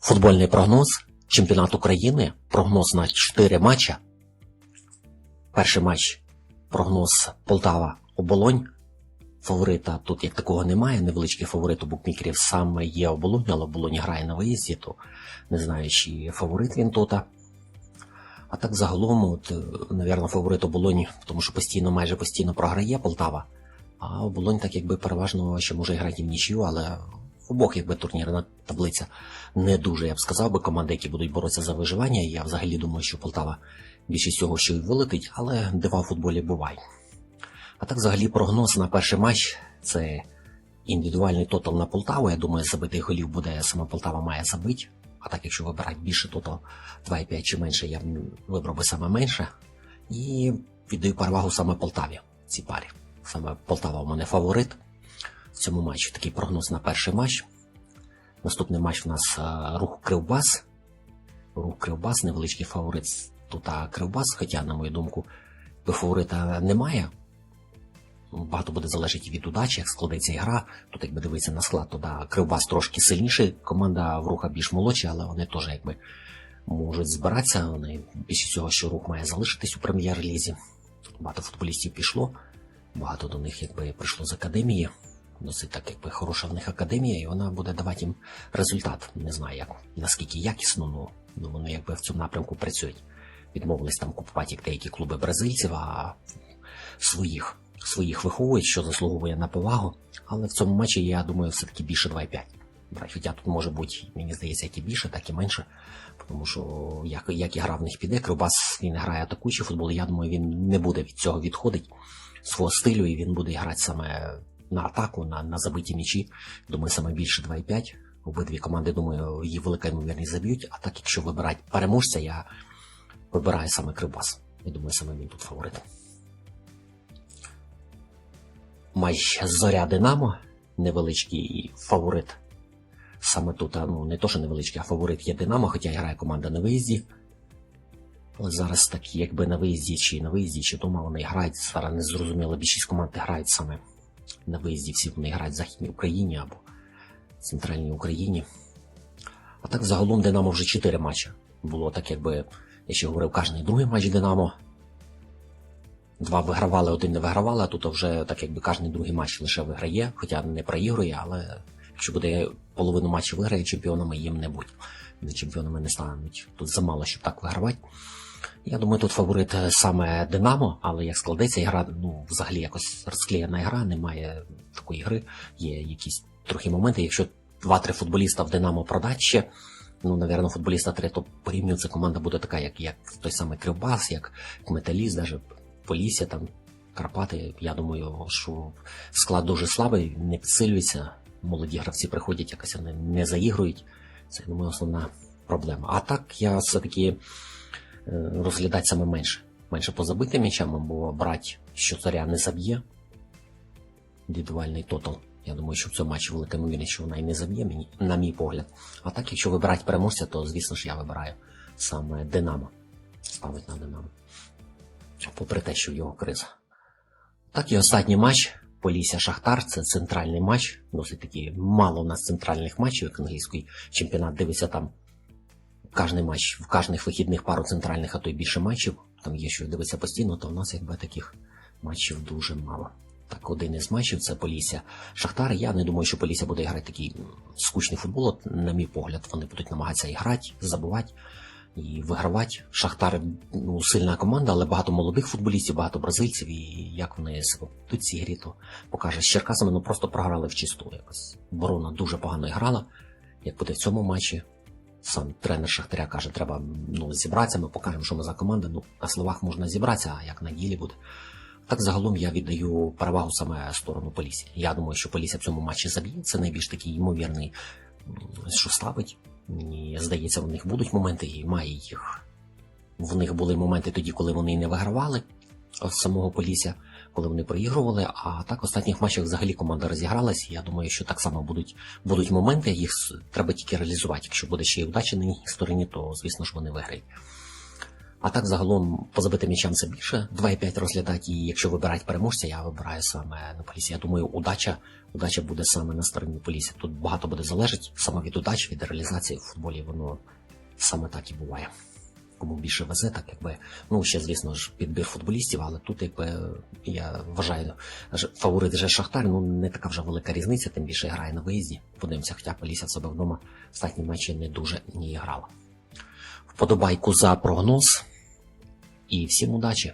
Футбольний прогноз. Чемпіонат України. Прогноз на 4 матча. Перший матч. Прогноз Полтава Оболонь. Фаворита тут як такого немає. Невеличкий фаворит у букмекерів саме є Оболонь, але Оболонь грає на виїзді, то не знаю, чи фаворит він тут. А так загалом, от, е, навірно, фаворит Оболонь, тому що постійно, майже постійно програє Полтава. А Оболонь так якби переважно ще може грати в нічию, але обох якби турнірна таблиця не дуже, я б сказав би, команди, які будуть боротися за виживання. Я взагалі думаю, що Полтава більшість всього ще й вилетить, але дива в футболі буває. А так, взагалі, прогноз на перший матч це індивідуальний тотал на Полтаву. Я думаю, забитих голів буде сама Полтава має забити. А так, якщо вибирати більше тотал 2,5 чи менше, я вибрав би саме менше. І віддаю перевагу саме Полтаві цій парі. Саме Полтава у мене фаворит в цьому матчі. Такий прогноз на перший матч. Наступний матч у нас е, рух Кривбас. Рух Кривбас, невеличкий фаворит тут Кривбас, хоча, на мою думку, фаворита немає. Багато буде залежати від удачі, як складеться гра. Тут, якби дивитися на склад, то да, Кривбас трошки сильніший, команда в руха більш молодша, але вони теж якби можуть збиратися. Вони після цього, що рух має залишитись у прем'єр-лізі. Багато футболістів пішло, багато до них якби прийшло з академії. Досить так, якби хороша в них академія, і вона буде давати їм результат. Не знаю, як наскільки якісно, ну, ну вони якби в цьому напрямку працюють. Відмовились там купувати як деякі клуби бразильців, а своїх своїх виховують, що заслуговує на повагу. Але в цьому матчі я думаю, все-таки більше 2,5. Хоча тут може бути, мені здається, як і більше, так і менше. Тому що як, як і гра в них піде, Кривбас він грає атакуючий футбол. Я думаю, він не буде від цього відходити свого стилю, і він буде грати саме на атаку, на, на забиті м'ячі. Думаю, саме більше 2,5. Обидві команди, думаю, її велика ймовірність заб'ють. А так, якщо вибирати переможця, я вибираю саме Кривбас. Я думаю, саме він тут фаворит. Матч Зоря Динамо, невеличкий фаворит. Саме тут, ну не то, що невеличкий, а фаворит є Динамо, хоча грає команда на виїзді. Але зараз так, якби на виїзді, чи на виїзді, чи дома вони грають. Зараз не зрозуміло, більшість команд грають саме на виїзді, всі вони грають в Західній Україні або Центральній Україні. А так загалом Динамо вже 4 матчі. Було так, якби я ще говорив, кожний другий матч Динамо. Два вигравали, один не вигравали, а тут вже так якби кожен другий матч лише виграє, хоча не проігрує, але якщо буде половину матчів виграє, чемпіонами їм не будь. Чемпіонами не стануть. Тут замало, щоб так вигравати. Я думаю, тут фаворит саме Динамо, але як складеться гра, ну взагалі якось розклеєна гра, немає такої гри. Є якісь трохи моменти. Якщо два-три футболіста в Динамо продать ще, ну, навірно, футболіста три, то порівнюю, це команда буде така, як, як той самий Кривбас, як Металіст, навіть Полісся, там, Карпати. Я думаю, що склад дуже слабий, не підсилюється. Молоді гравці приходять, якось вони не заігрують. Це, я думаю, основна проблема. А так я все-таки е, розглядати саме менше. Менше по забитим м'ячам, бо брати, що царя не заб'є. Індивідуальний тотал. Я думаю, що в цьому матчі велика ймовірність, що вона і не заб'є мені, на мій погляд. А так, якщо вибирати переможця, то звісно ж я вибираю саме Динамо. Ставить на Динамо. Попри те, що в його криза. Так і останній матч. Полісся Шахтар це центральний матч. Досить таки мало у нас центральних матчів, як англійський чемпіонат дивиться там. Кожний матч, в кожних вихідних пару центральних, а то й більше матчів. Там є що дивитися постійно, то в нас якби таких матчів дуже мало. Так, один із матчів це Полісся Шахтар. Я не думаю, що Полісся буде грати такий скучний футбол. От, на мій погляд, вони будуть намагатися і грати, забувати і вигравати. Шахтар ну, сильна команда, але багато молодих футболістів, багато бразильців. І як вони себе тут цій грі, то покаже. З Черкасами ну просто програли в чисту якось. Борона дуже погано грала. Як буде в цьому матчі, сам тренер Шахтаря каже, треба ну, зібратися, ми покажемо, що ми за команда. Ну, на словах можна зібратися, а як на ділі буде. Так загалом я віддаю перевагу саме сторону Полісі. Я думаю, що Полісся в цьому матчі заб'є. Це найбільш такий ймовірний, що ставить. Мені здається, в них будуть моменти, і має їх. В них були моменти тоді, коли вони не вигравали самого Полісся, коли вони проігрували. А так в останніх матчах взагалі команда розігралась. і Я думаю, що так само будуть, будуть моменти, їх треба тільки реалізувати. Якщо буде ще й удача на їхній стороні, то звісно ж вони виграють. А так загалом по забитим м'ячам це більше 2,5 розглядати. І якщо вибирати переможця, я вибираю саме на полісі. Я думаю, удача, удача буде саме на стороні полісі. Тут багато буде залежить саме від удачі, від реалізації в футболі. Воно саме так і буває. Кому більше везе, так якби ну ще звісно ж підбір футболістів, але тут якби я вважаю фаворит же Шахтар, ну не така вже велика різниця, тим більше грає на виїзді. Подивимося, хоча Полісся себе вдома останні матчі не дуже не грала. Вподобайку за прогноз і всім удачі!